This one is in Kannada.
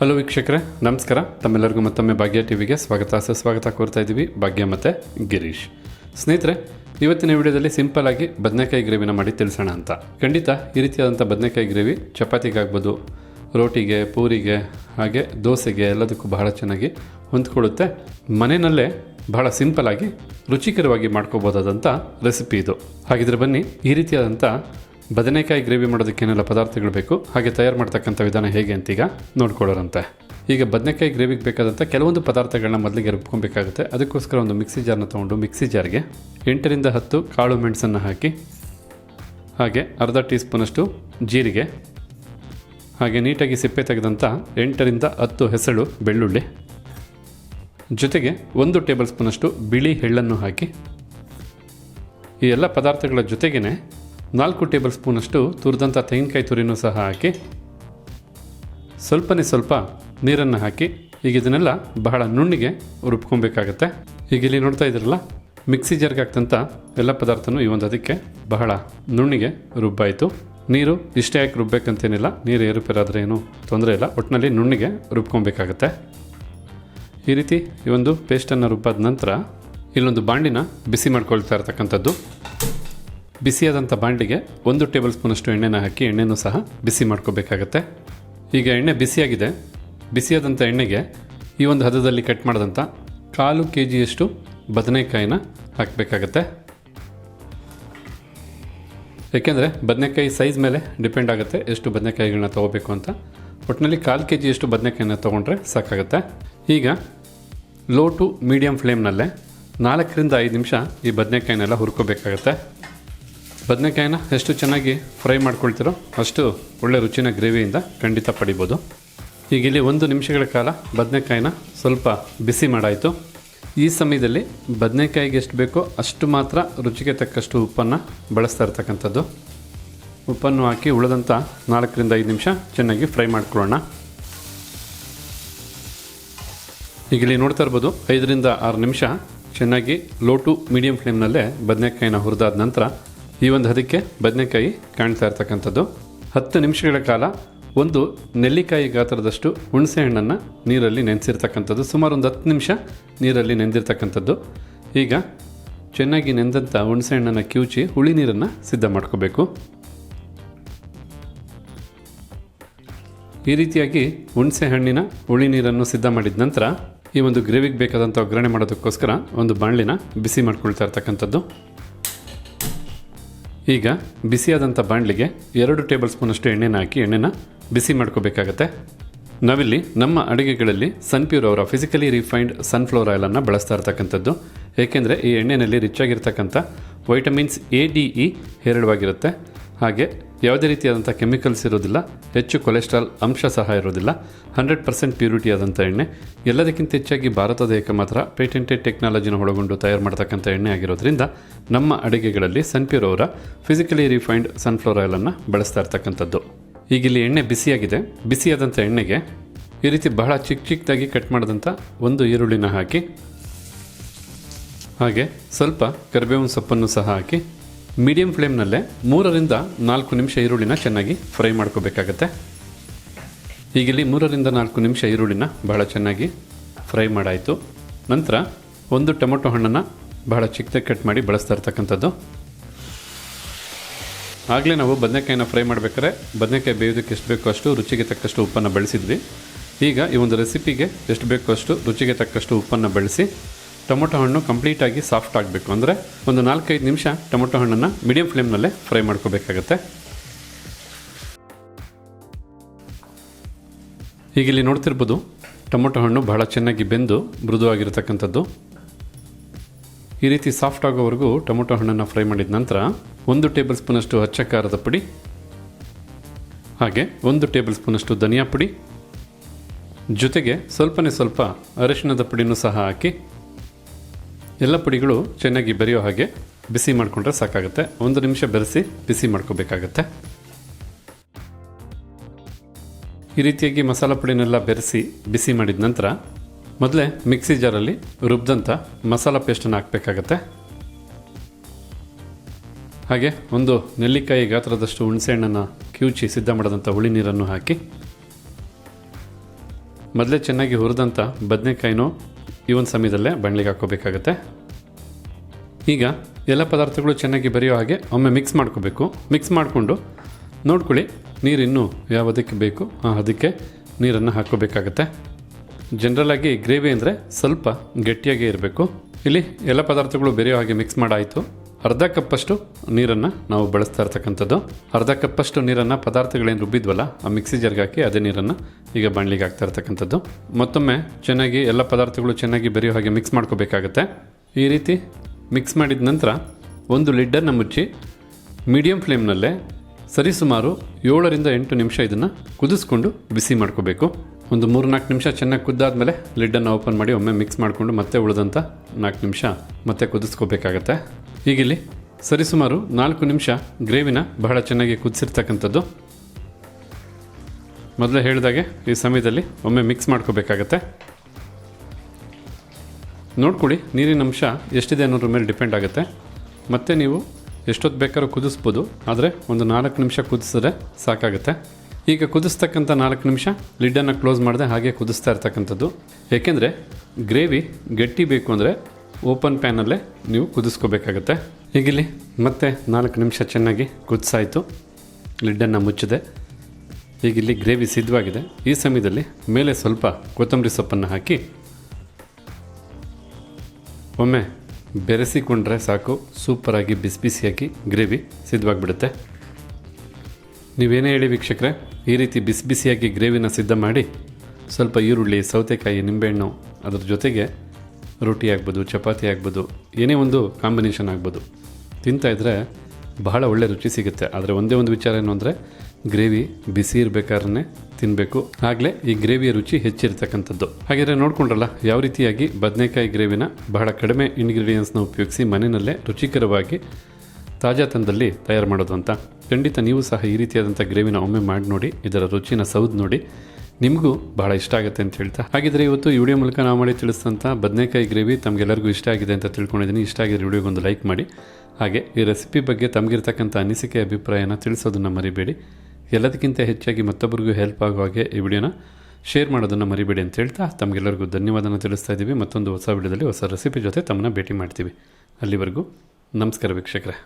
ಹಲೋ ವೀಕ್ಷಕರೇ, ನಮಸ್ಕಾರ. ತಮ್ಮೆಲ್ಲರಿಗೂ ಮತ್ತೊಮ್ಮೆ ಭಾಗ್ಯ ಟಿವಿಗೆ ಸ್ವಾಗತ. ಸುಸ್ವಾಗತ ಕೋರ್ತಾ ಇದ್ದೀವಿ ಭಾಗ್ಯ ಮತ್ತು ಗಿರೀಶ್. ಸ್ನೇಹಿತರೆ, ಇವತ್ತಿನ ವಿಡಿಯೋದಲ್ಲಿ ಸಿಂಪಲ್ ಆಗಿ ಬದನೆಕಾಯಿ ಗ್ರೇವಿನ ಮಾಡಿ ತಿಳಿಸೋಣ ಅಂತ. ಖಂಡಿತ ಈ ರೀತಿಯಾದಂಥ ಬದನೆಕಾಯಿ ಗ್ರೇವಿ ಚಪಾತಿಗಾಗ್ಬೋದು, ರೋಟಿಗೆ, ಪೂರಿಗೆ, ಹಾಗೆ ದೋಸೆಗೆ ಎಲ್ಲದಕ್ಕೂ ಬಹಳ ಚೆನ್ನಾಗಿ ಹೊಂದ್ಕೊಳ್ಳುತ್ತೆ. ಮನೆಯಲ್ಲೇ ಬಹಳ ಸಿಂಪಲ್ ಆಗಿ ರುಚಿಕರವಾಗಿ ಮಾಡ್ಕೋಬೋದಾದಂಥ ರೆಸಿಪಿ ಇದು. ಹಾಗಿದ್ರೆ ಬನ್ನಿ, ಈ ರೀತಿಯಾದಂಥ ಬದನೆಕಾಯಿ ಗ್ರೇವಿ ಮಾಡೋದಕ್ಕೆ ಏನೆಲ್ಲ ಪದಾರ್ಥಗಳು ಬೇಕು? ಹಾಗೆ ತಯಾರು ಮಾಡ್ತಕ್ಕಂಥ ವಿಧಾನ ಹೇಗೆ ಅಂತ ಈಗ ನೋಡ್ಕೊಳ್ಳೋರಂತೆ. ಈಗ ಬದನೆಕಾಯಿ ಗ್ರೇವಿಗೆ ಬೇಕಾದಂಥ ಕೆಲವೊಂದು ಪದಾರ್ಥಗಳನ್ನ ಮೊದಲಿಗೆ ರುಬ್ಕೊಬೇಕಾಗುತ್ತೆ. ಅದಕ್ಕೋಸ್ಕರ ಒಂದು ಮಿಕ್ಸಿ ಜಾರ್ನ ತೊಗೊಂಡು ಮಿಕ್ಸಿ ಜಾರ್ಗೆ ಎಂಟರಿಂದ ಹತ್ತು ಕಾಳು ಮೆಣಸನ್ನು ಹಾಕಿ, ಹಾಗೆ ಅರ್ಧ ಟೀ ಸ್ಪೂನಷ್ಟು ಜೀರಿಗೆ, ಹಾಗೆ ನೀಟಾಗಿ ಸಿಪ್ಪೆ ತೆಗೆದಂಥ ಎಂಟರಿಂದ ಹತ್ತು ಹೆಸಳು ಬೆಳ್ಳುಳ್ಳಿ. ಜೊತೆಗೆ ಒಂದು ಟೇಬಲ್ ಸ್ಪೂನಷ್ಟು ಬಿಳಿ ಎಳ್ಳನ್ನು ಹಾಕಿ, ಈ ಎಲ್ಲ ಪದಾರ್ಥಗಳ ಜೊತೆಗೇ ನಾಲ್ಕು ಟೇಬಲ್ ಸ್ಪೂನಷ್ಟು ತುರಿದಂಥ ತೆಂಗಿನಕಾಯಿ ತುರಿನೂ ಸಹ ಹಾಕಿ ಸ್ವಲ್ಪನೇ ಸ್ವಲ್ಪ ನೀರನ್ನು ಹಾಕಿ ಈಗ ಇದನ್ನೆಲ್ಲ ಬಹಳ ನುಣ್ಣಿಗೆ ರುಬ್ಕೊಬೇಕಾಗತ್ತೆ. ಈಗ ಇಲ್ಲಿ ನೋಡ್ತಾ ಇದ್ದೀರಲ್ಲ, ಮಿಕ್ಸಿ ಜಾರ್ಗೆ ಹಾಕ್ತಂಥ ಎಲ್ಲ ಪದಾರ್ಥನೂ ಈ ಒಂದು ಅದಕ್ಕೆ ಬಹಳ ನುಣ್ಣಿಗೆ ರುಬ್ಬಾಯಿತು. ನೀರು ಇಷ್ಟೇ ಹಾಕಿ ರುಬ್ಬೇಕಂತೇನಿಲ್ಲ, ನೀರು ಏರುಪೇರಾದರೆ ಏನು ತೊಂದರೆ ಇಲ್ಲ ಒಟ್ಟಿನಲ್ಲಿ ನುಣ್ಣಿಗೆ ರುಬ್ಕೊಬೇಕಾಗತ್ತೆ. ಈ ರೀತಿ ಈ ಒಂದು ಪೇಸ್ಟನ್ನು ರುಬ್ಬಾದ ನಂತರ ಇಲ್ಲೊಂದು ಬಾಂಡಿನ ಬಿಸಿ ಮಾಡ್ಕೊಳ್ತಾ ಇರ್ತಕ್ಕಂಥದ್ದು. ಬಿಸಿಯಾದಂಥ ಬಾಂಡಿಗೆ ಒಂದು ಟೇಬಲ್ ಸ್ಪೂನಷ್ಟು ಎಣ್ಣೆನ ಹಾಕಿ ಎಣ್ಣೆನೂ ಸಹ ಬಿಸಿ ಮಾಡ್ಕೋಬೇಕಾಗತ್ತೆ. ಈಗ ಎಣ್ಣೆ ಬಿಸಿಯಾಗಿದೆ. ಬಿಸಿಯಾದಂಥ ಎಣ್ಣೆಗೆ ಈ ಒಂದು ಹದದಲ್ಲಿ ಕಟ್ ಮಾಡಿದಂಥ ಕಾಲು ಕೆ ಜಿಯಷ್ಟು ಬದನೆಕಾಯಿನ ಹಾಕಬೇಕಾಗತ್ತೆ. ಏಕೆಂದರೆ ಬದನೆಕಾಯಿ ಸೈಜ್ ಮೇಲೆ ಡಿಪೆಂಡ್ ಆಗುತ್ತೆ ಎಷ್ಟು ಬದನೆಕಾಯಿಗಳನ್ನ ತೊಗೋಬೇಕು ಅಂತ. ಒಟ್ಟಿನಲ್ಲಿ ಕಾಲು ಕೆ ಜಿಯಷ್ಟು ಬದನೆಕಾಯಿನ ತೊಗೊಂಡ್ರೆ ಸಾಕಾಗುತ್ತೆ. ಈಗ ಲೋ ಟು ಮೀಡಿಯಮ್ ಫ್ಲೇಮ್ನಲ್ಲೇ ನಾಲ್ಕರಿಂದ ಐದು ನಿಮಿಷ ಈ ಬದನೆಕಾಯಿನೆಲ್ಲ ಹುರ್ಕೋಬೇಕಾಗತ್ತೆ. ಬದನೆಕಾಯಿನ ಎಷ್ಟು ಚೆನ್ನಾಗಿ ಫ್ರೈ ಮಾಡ್ಕೊಳ್ತೀರೋ ಅಷ್ಟು ಒಳ್ಳೆ ರುಚಿನ ಗ್ರೇವಿಯಿಂದ ಖಂಡಿತ ಪಡಿಬೋದು. ಈಗ ಇಲ್ಲಿ ಒಂದು ನಿಮಿಷಗಳ ಕಾಲ ಬದನೆಕಾಯಿನ ಸ್ವಲ್ಪ ಬಿಸಿ ಮಾಡಾಯಿತು. ಈ ಸಮಯದಲ್ಲಿ ಬದನೆಕಾಯಿಗೆ ಎಷ್ಟು ಬೇಕೋ ಅಷ್ಟು ಮಾತ್ರ ರುಚಿಗೆ ತಕ್ಕಷ್ಟು ಉಪ್ಪನ್ನು ಬಳಸ್ತಾ ಇರ್ತಕ್ಕಂಥದ್ದು. ಉಪ್ಪನ್ನು ಹಾಕಿ ಉಳಿದಂಥ ನಾಲ್ಕರಿಂದ ಐದು ನಿಮಿಷ ಚೆನ್ನಾಗಿ ಫ್ರೈ ಮಾಡ್ಕೊಳ್ಳೋಣ. ಈಗ ಇಲ್ಲಿ ನೋಡ್ತಾ ಇರ್ಬೋದು ಐದರಿಂದ ಆರು ನಿಮಿಷ ಚೆನ್ನಾಗಿ ಲೋ ಟು ಮೀಡಿಯಂ ಫ್ಲೇಮ್ನಲ್ಲೇ ಬದನೆಕಾಯಿನ ಹುರಿದಾದ ನಂತರ ಈ ಒಂದು ಹದಕ್ಕೆ ಬದನೆಕಾಯಿ ಕಾಣ್ತಾ ಇರ್ತಕ್ಕಂಥದ್ದು. ಹತ್ತು ನಿಮಿಷಗಳ ಕಾಲ ಒಂದು ನೆಲ್ಲಿಕಾಯಿ ಗಾತ್ರದಷ್ಟು ಹುಣಸೆ ಹಣ್ಣನ್ನು ನೀರಲ್ಲಿ ನೆನೆಸಿರ್ತಕ್ಕಂಥದ್ದು. ಸುಮಾರು ಒಂದು ಹತ್ತು ನಿಮಿಷ ನೀರಲ್ಲಿ ನೆಂದಿರ್ತಕ್ಕಂಥದ್ದು. ಈಗ ಚೆನ್ನಾಗಿ ನೆಂದಂಥ ಹುಣಸೆ ಹಣ್ಣನ್ನು ಕಿವುಚಿ ಹುಳಿ ನೀರನ್ನು ಸಿದ್ಧ ಮಾಡ್ಕೋಬೇಕು. ಈ ರೀತಿಯಾಗಿ ಹುಣಸೆ ಹಣ್ಣಿನ ಹುಳಿ ನೀರನ್ನು ಸಿದ್ಧ ಮಾಡಿದ ನಂತರ ಈ ಒಂದು ಗ್ರೇವಿಗೆ ಬೇಕಾದಂಥ ಒಗ್ಗರಣೆ ಮಾಡೋದಕ್ಕೋಸ್ಕರ ಒಂದು ಬಾಣಲಿನ ಬಿಸಿ ಮಾಡ್ಕೊಳ್ತಾ ಇರ್ತಕ್ಕಂಥದ್ದು. ಈಗ ಬಿಸಿಯಾದಂಥ ಬಾಣಲಿಗೆ ಎರಡು ಟೇಬಲ್ ಸ್ಪೂನಷ್ಟು ಎಣ್ಣೆನ ಹಾಕಿ ಎಣ್ಣೆನ ಬಿಸಿ ಮಾಡ್ಕೋಬೇಕಾಗತ್ತೆ. ನಾವಿಲ್ಲಿ ನಮ್ಮ ಅಡುಗೆಗಳಲ್ಲಿ ಸನ್ಪ್ಯೂರ್ ಅವರ ಫಿಸಿಕಲಿ ರಿಫೈನ್ಡ್ ಸನ್ಫ್ಲವರ್ ಆಯಿಲನ್ನು ಬಳಸ್ತಾ ಇರ್ತಕ್ಕಂಥದ್ದು. ಏಕೆಂದರೆ ಈ ಎಣ್ಣೆಯಲ್ಲಿ ರಿಚ್ ಆಗಿರ್ತಕ್ಕಂಥ ವೈಟಮಿನ್ಸ್ ಎ ಡಿ ಇ ಹೇರಳವಾಗಿರುತ್ತೆ. ಹಾಗೆ ಯಾವುದೇ ರೀತಿಯಾದಂಥ ಕೆಮಿಕಲ್ಸ್ ಇರೋದಿಲ್ಲ, ಹೆಚ್ಚು ಕೊಲೆಸ್ಟ್ರಾಲ್ ಅಂಶ ಸಹ ಇರೋದಿಲ್ಲ, ಹಂಡ್ರೆಡ್ ಪರ್ಸೆಂಟ್ ಪ್ಯೂರಿಟಿ ಆದಂಥ ಎಣ್ಣೆ. ಎಲ್ಲದಕ್ಕಿಂತ ಹೆಚ್ಚಾಗಿ ಭಾರತದ ದೇಶಕ್ಕೆ ಮಾತ್ರ ಪೇಟೆಂಟೆಡ್ ಟೆಕ್ನಾಲಜಿನ ಒಳಗೊಂಡು ತಯಾರು ಮಾಡ್ತಕ್ಕಂಥ ಎಣ್ಣೆ ಆಗಿರೋದ್ರಿಂದ ನಮ್ಮ ಅಡುಗೆಗಳಲ್ಲಿ ಸನ್ಪ್ಯೂರ್ ಅವರ ಫಿಸಿಕಲಿ ರಿಫೈನ್ಡ್ ಸನ್ಫ್ಲವರ್ ಆಯಿಲನ್ನು ಬಳಸ್ತಾ ಇರ್ತಕ್ಕಂಥದ್ದು. ಈಗ ಇಲ್ಲಿ ಎಣ್ಣೆ ಬಿಸಿಯಾಗಿದೆ. ಬಿಸಿಯಾದಂಥ ಎಣ್ಣೆಗೆ ಈ ರೀತಿ ಬಹಳ ಚಿಕ್ಕ ಚಿಕ್ಕದಾಗಿ ಕಟ್ ಮಾಡಿದಂಥ ಒಂದು ಈರುಳ್ಳಿನ ಹಾಕಿ, ಹಾಗೆ ಸ್ವಲ್ಪ ಕರಿಬೇವಿನ ಸೊಪ್ಪನ್ನು ಸಹ ಹಾಕಿ ಮೀಡಿಯಂ ಫ್ಲೇಮ್ನಲ್ಲೇ ಮೂರರಿಂದ ನಾಲ್ಕು ನಿಮಿಷ ಈರುಳ್ಳಿನ ಚೆನ್ನಾಗಿ ಫ್ರೈ ಮಾಡ್ಕೋಬೇಕಾಗತ್ತೆ. ಈಗಿಲ್ಲಿ ಮೂರರಿಂದ ನಾಲ್ಕು ನಿಮಿಷ ಈರುಳ್ಳಿನ ಬಹಳ ಚೆನ್ನಾಗಿ ಫ್ರೈ ಮಾಡಾಯಿತು. ನಂತರ ಒಂದು ಟೊಮೊಟೊ ಹಣ್ಣನ್ನು ಬಹಳ ಚಿಕ್ಕದಾಗಿ ಕಟ್ ಮಾಡಿ ಬಳಸ್ತಾ ಇರ್ತಕ್ಕಂಥದ್ದು. ಆಗಲೇ ನಾವು ಬದನೆಕಾಯಿನ ಫ್ರೈ ಮಾಡಬೇಕಾದ್ರೆ ಬದನೆಕಾಯಿ ಬೇಯೋದಕ್ಕೆ ಎಷ್ಟು ಬೇಕೋ ಅಷ್ಟು ರುಚಿಗೆ ತಕ್ಕಷ್ಟು ಉಪ್ಪನ್ನು ಬಳಸಿದ್ವಿ. ಈಗ ಈ ಒಂದು ರೆಸಿಪಿಗೆ ಎಷ್ಟು ಬೇಕೋ ಅಷ್ಟು ರುಚಿಗೆ ತಕ್ಕಷ್ಟು ಉಪ್ಪನ್ನು ಬಳಸಿ ಟೊಮೊಟೊ ಹಣ್ಣು ಕಂಪ್ಲೀಟಾಗಿ ಸಾಫ್ಟ್ ಆಗಬೇಕು. ಅಂದರೆ ಒಂದು ನಾಲ್ಕೈದು ನಿಮಿಷ ಟೊಮೊಟೊ ಹಣ್ಣನ್ನು ಮೀಡಿಯಂ ಫ್ಲೇಮ್ನಲ್ಲೇ ಫ್ರೈ ಮಾಡ್ಕೋಬೇಕಾಗತ್ತೆ. ಈಗ ಇಲ್ಲಿ ನೋಡ್ತಿರ್ಬೋದು, ಟೊಮೊಟೊ ಹಣ್ಣು ಬಹಳ ಚೆನ್ನಾಗಿ ಬೆಂದು ಮೃದುವಾಗಿರತಕ್ಕಂಥದ್ದು. ಈ ರೀತಿ ಸಾಫ್ಟ್ ಆಗೋವರೆಗೂ ಟೊಮೊಟೊ ಹಣ್ಣನ್ನು ಫ್ರೈ ಮಾಡಿದ ನಂತರ ಒಂದು ಟೇಬಲ್ ಸ್ಪೂನಷ್ಟು ಹಚ್ಚ ಖಾರದ ಪುಡಿ, ಹಾಗೆ ಒಂದು ಟೇಬಲ್ ಸ್ಪೂನಷ್ಟು ಧನಿಯಾ ಪುಡಿ, ಜೊತೆಗೆ ಸ್ವಲ್ಪನೇ ಸ್ವಲ್ಪ ಅರಿಶಿಣದ ಪುಡಿನೂ ಸಹ ಹಾಕಿ ಎಲ್ಲ ಪುಡಿಗಳು ಚೆನ್ನಾಗಿ ಬೆರೆಯೋ ಹಾಗೆ ಬಿಸಿ ಮಾಡಿಕೊಂಡ್ರೆ ಸಾಕಾಗುತ್ತೆ. ಒಂದು ನಿಮಿಷ ಬೆರೆಸಿ ಬಿಸಿ ಮಾಡ್ಕೋಬೇಕಾಗತ್ತೆ. ಈ ರೀತಿಯಾಗಿ ಮಸಾಲ ಪುಡಿನೆಲ್ಲ ಬೆರೆಸಿ ಬಿಸಿ ಮಾಡಿದ ನಂತರ ಮೊದಲೇ ಮಿಕ್ಸಿ ಜಾರಲ್ಲಿ ರುಬ್ದಂಥ ಮಸಾಲ ಪೇಸ್ಟನ್ನು ಹಾಕಬೇಕಾಗತ್ತೆ. ಹಾಗೆ ಒಂದು ನೆಲ್ಲಿಕಾಯಿ ಗಾತ್ರದಷ್ಟು ಹುಣಸೆಹಣ್ಣನ್ನು ಕಿವುಚಿ ಸಿದ್ಧ ಮಾಡಿದಂಥ ಹುಳಿ ನೀರನ್ನು ಹಾಕಿ, ಮೊದಲೇ ಚೆನ್ನಾಗಿ ಹುರಿದಂಥ ಬದನೆಕಾಯಿನೂ ಈ ಒಂದು ಸಮಯದಲ್ಲೇ ಬಾಣಲಿಗೆ ಹಾಕೋಬೇಕಾಗತ್ತೆ ಈಗ ಎಲ್ಲ ಪದಾರ್ಥಗಳು ಚೆನ್ನಾಗಿ ಬರೆಯೋ ಹಾಗೆ ಒಮ್ಮೆ ಮಿಕ್ಸ್ ಮಾಡ್ಕೋಬೇಕು. ಮಿಕ್ಸ್ ಮಾಡಿಕೊಂಡು ನೋಡ್ಕೊಳ್ಳಿ, ನೀರು ಇನ್ನೂ ಯಾವ ಅದಕ್ಕೆ ಬೇಕು? ಅದಕ್ಕೆ ನೀರನ್ನು ಹಾಕ್ಕೋಬೇಕಾಗತ್ತೆ. ಜನರಲಾಗಿ ಗ್ರೇವಿ ಅಂದರೆ ಸ್ವಲ್ಪ ಗಟ್ಟಿಯಾಗೇ ಇರಬೇಕು. ಇಲ್ಲಿ ಎಲ್ಲ ಪದಾರ್ಥಗಳು ಬೆರೆಯೋ ಹಾಗೆ ಮಿಕ್ಸ್ ಮಾಡಾಯಿತು. ಅರ್ಧ ಕಪ್ಪಷ್ಟು ನೀರನ್ನು ನಾವು ಬಳಸ್ತಾ ಇರ್ತಕ್ಕಂಥದ್ದು. ಅರ್ಧ ಕಪ್ಪಷ್ಟು ನೀರನ್ನು ಪದಾರ್ಥಗಳೇನು ರುಬ್ಬಿದ್ವಲ್ಲ, ಆ ಮಿಕ್ಸಿ ಜರ್ಗೆ ಹಾಕಿ ಅದೇ ನೀರನ್ನು ಈಗ ಬಾಣಲಿಗೆ ಹಾಕ್ತಾ ಇರ್ತಕ್ಕಂಥದ್ದು. ಮತ್ತೊಮ್ಮೆ ಚೆನ್ನಾಗಿ ಎಲ್ಲ ಪದಾರ್ಥಗಳು ಚೆನ್ನಾಗಿ ಬೆರೆಯೋ ಹಾಗೆ ಮಿಕ್ಸ್ ಮಾಡ್ಕೋಬೇಕಾಗತ್ತೆ. ಈ ರೀತಿ ಮಿಕ್ಸ್ ಮಾಡಿದ ನಂತರ ಒಂದು ಲಿಡ್ಡನ್ನು ಮುಚ್ಚಿ ಮೀಡಿಯಂ ಫ್ಲೇಮ್ನಲ್ಲೇ ಸರಿಸುಮಾರು ಏಳರಿಂದ ಎಂಟು ನಿಮಿಷ ಇದನ್ನು ಕುದಿಸ್ಕೊಂಡು ಬಿಸಿ ಮಾಡ್ಕೋಬೇಕು. ಒಂದು ಮೂರು ನಾಲ್ಕು ನಿಮಿಷ ಚೆನ್ನಾಗಿ ಕುದ್ದಾದ್ಮೇಲೆ ಲಿಡ್ಡನ್ನು ಓಪನ್ ಮಾಡಿ ಒಮ್ಮೆ ಮಿಕ್ಸ್ ಮಾಡಿಕೊಂಡು ಮತ್ತೆ ಉಳಿದಂಥ ನಾಲ್ಕು ನಿಮಿಷ ಮತ್ತೆ ಕುದಿಸ್ಕೋಬೇಕಾಗತ್ತೆ. ಈಗಿಲ್ಲಿ ಸರಿಸುಮಾರು ನಾಲ್ಕು ನಿಮಿಷ ಗ್ರೇವಿನ ಬಹಳ ಚೆನ್ನಾಗಿ ಕುದಿಸಿರ್ತಕ್ಕಂಥದ್ದು. ಮೊದಲೇ ಹೇಳಿದಾಗೆ ಈ ಸಮಯದಲ್ಲಿ ಒಮ್ಮೆ ಮಿಕ್ಸ್ ಮಾಡ್ಕೋಬೇಕಾಗತ್ತೆ. ನೋಡ್ಕೊಳ್ಳಿ, ನೀರಿನ ಅಂಶ ಎಷ್ಟಿದೆ ಅನ್ನೋದ್ರ ಮೇಲೆ ಡಿಪೆಂಡ್ ಆಗುತ್ತೆ. ಮತ್ತೆ ನೀವು ಎಷ್ಟೊತ್ತು ಬೇಕಾದ್ರೂ ಕುದಿಸ್ಬೋದು, ಆದರೆ ಒಂದು ನಾಲ್ಕು ನಿಮಿಷ ಕುದಿಸಿದ್ರೆ ಸಾಕಾಗುತ್ತೆ. ಈಗ ಕುದಿಸ್ತಕ್ಕಂಥ ನಾಲ್ಕು ನಿಮಿಷ ಲಿಡ್ಡನ್ನು ಕ್ಲೋಸ್ ಮಾಡದೆ ಹಾಗೆ ಕುದಿಸ್ತಾ ಇರ್ತಕ್ಕಂಥದ್ದು. ಏಕೆಂದರೆ ಗ್ರೇವಿ ಗಟ್ಟಿ ಬೇಕು ಅಂದರೆ ಓಪನ್ ಪ್ಯಾನಲ್ಲೇ ನೀವು ಕುದಿಸ್ಕೋಬೇಕಾಗತ್ತೆ. ಹೀಗಿಲ್ಲಿ ಮತ್ತೆ ನಾಲ್ಕು ನಿಮಿಷ ಚೆನ್ನಾಗಿ ಕುದಿಸಾಯಿತು. ಲಿಡ್ಡನ್ನು ಮುಚ್ಚಿದೆ. ಈಗಿಲ್ಲಿ ಗ್ರೇವಿ ಸಿದ್ಧವಾಗಿದೆ. ಈ ಸಮಯದಲ್ಲಿ ಮೇಲೆ ಸ್ವಲ್ಪ ಕೊತ್ತಂಬರಿ ಸೊಪ್ಪನ್ನು ಹಾಕಿ ಒಮ್ಮೆ ಬೆರೆಸಿಕೊಂಡ್ರೆ ಸಾಕು. ಸೂಪರಾಗಿ ಬಿಸಿ ಬಿಸಿಯಾಗಿ ಗ್ರೇವಿ ಸಿದ್ಧವಾಗಿಬಿಡುತ್ತೆ. ನೀವೇನೇ ಹೇಳಿ ವೀಕ್ಷಕರೇ, ಈ ರೀತಿ ಬಿಸಿ ಬಿಸಿಯಾಗಿ ಗ್ರೇವಿನ ಸಿದ್ಧ ಮಾಡಿ ಸ್ವಲ್ಪ ಈರುಳ್ಳಿ, ಸೌತೆಕಾಯಿ, ನಿಂಬೆಹಣ್ಣು ಅದರ ಜೊತೆಗೆ ರೊಟ್ಟಿ ಆಗ್ಬೋದು, ಚಪಾತಿ ಆಗ್ಬೋದು, ಏನೇ ಒಂದು ಕಾಂಬಿನೇಷನ್ ಆಗ್ಬೋದು, ತಿಂತಾ ಇದ್ದರೆ ಬಹಳ ಒಳ್ಳೆ ರುಚಿ ಸಿಗುತ್ತೆ. ಆದರೆ ಒಂದೇ ಒಂದು ವಿಚಾರ ಏನು ಅಂದರೆ, ಗ್ರೇವಿ ಬಿಸಿ ಇರಬೇಕಾದ್ರೆ ತಿನ್ನಬೇಕು ಆಗಲೇ ಈ ಗ್ರೇವಿಯ ರುಚಿ ಹೆಚ್ಚಿರ್ತಕ್ಕಂಥದ್ದು. ಹಾಗಿದ್ರೆ ನೋಡ್ಕೊಂಡ್ರಲ್ಲ, ಯಾವ ರೀತಿಯಾಗಿ ಬದನೆಕಾಯಿ ಗ್ರೇವಿನ ಬಹಳ ಕಡಿಮೆ ಇಂಗ್ರೀಡಿಯೆಂಟ್ಸ್ನ ಉಪಯೋಗಿಸಿ ಮನೆಯಲ್ಲೇ ರುಚಿಕರವಾಗಿ ತಾಜಾತನದಲ್ಲಿ ತಯಾರು ಮಾಡೋದು ಅಂತ. ಖಂಡಿತ ನೀವು ಸಹ ಈ ರೀತಿಯಾದಂಥ ಗ್ರೇವಿನ ಒಮ್ಮೆ ಮಾಡಿ ನೋಡಿ, ಇದರ ರುಚಿನ ಸೌದು ನೋಡಿ. ನಿಮಗೂ ಬಹಳ ಇಷ್ಟ ಆಗುತ್ತೆ ಅಂತ ಹೇಳ್ತಾ. ಹಾಗಿದ್ರೆ ಇವತ್ತು ಈ ವಿಡಿಯೋ ಮೂಲಕ ನಾವು ಮಾಡಿ ತಿಳಿಸಿದಂಥ ಬದನೆಕಾಯಿ ಗ್ರೇವಿ ತಮಗೆಲ್ಲರಿಗೂ ಇಷ್ಟ ಆಗಿದೆ ಅಂತ ತಿಳ್ಕೊಂಡಿದ್ದೀನಿ. ಇಷ್ಟ ಆಗಿದ್ರೆ ವಿಡಿಯೋಗೊಂದು ಲೈಕ್ ಮಾಡಿ. ಹಾಗೆ ಈ ರೆಸಿಪಿ ಬಗ್ಗೆ ತಮಗಿರ್ತಕ್ಕಂಥ ಅನಿಸಿಕೆ, ಅಭಿಪ್ರಾಯನ ತಿಳಿಸೋದನ್ನು ಮರಿಬೇಡಿ. ಎಲ್ಲದಕ್ಕಿಂತ ಹೆಚ್ಚಾಗಿ ಮತ್ತೊಬ್ಬರಿಗೂ ಹೆಲ್ಪ್ ಆಗೋ ಹಾಗೆ ಈ ವಿಡಿಯೋನ ಶೇರ್ ಮಾಡೋದನ್ನು ಮರಿಬೇಡಿ ಅಂತ ಹೇಳ್ತಾ ತಮಗೆಲ್ಲರಿಗೂ ಧನ್ಯವಾದನ ತಿಳಿಸ್ತಾ ಇದ್ದೀವಿ. ಮತ್ತೊಂದು ಹೊಸ ವಿಡಿಯೋದಲ್ಲಿ ಹೊಸ ರೆಸಿಪಿ ಜೊತೆ ತಮ್ಮನ್ನ ಭೇಟಿ ಮಾಡ್ತೀವಿ. ಅಲ್ಲಿವರೆಗೂ ನಮಸ್ಕಾರ ವೀಕ್ಷಕರೇ.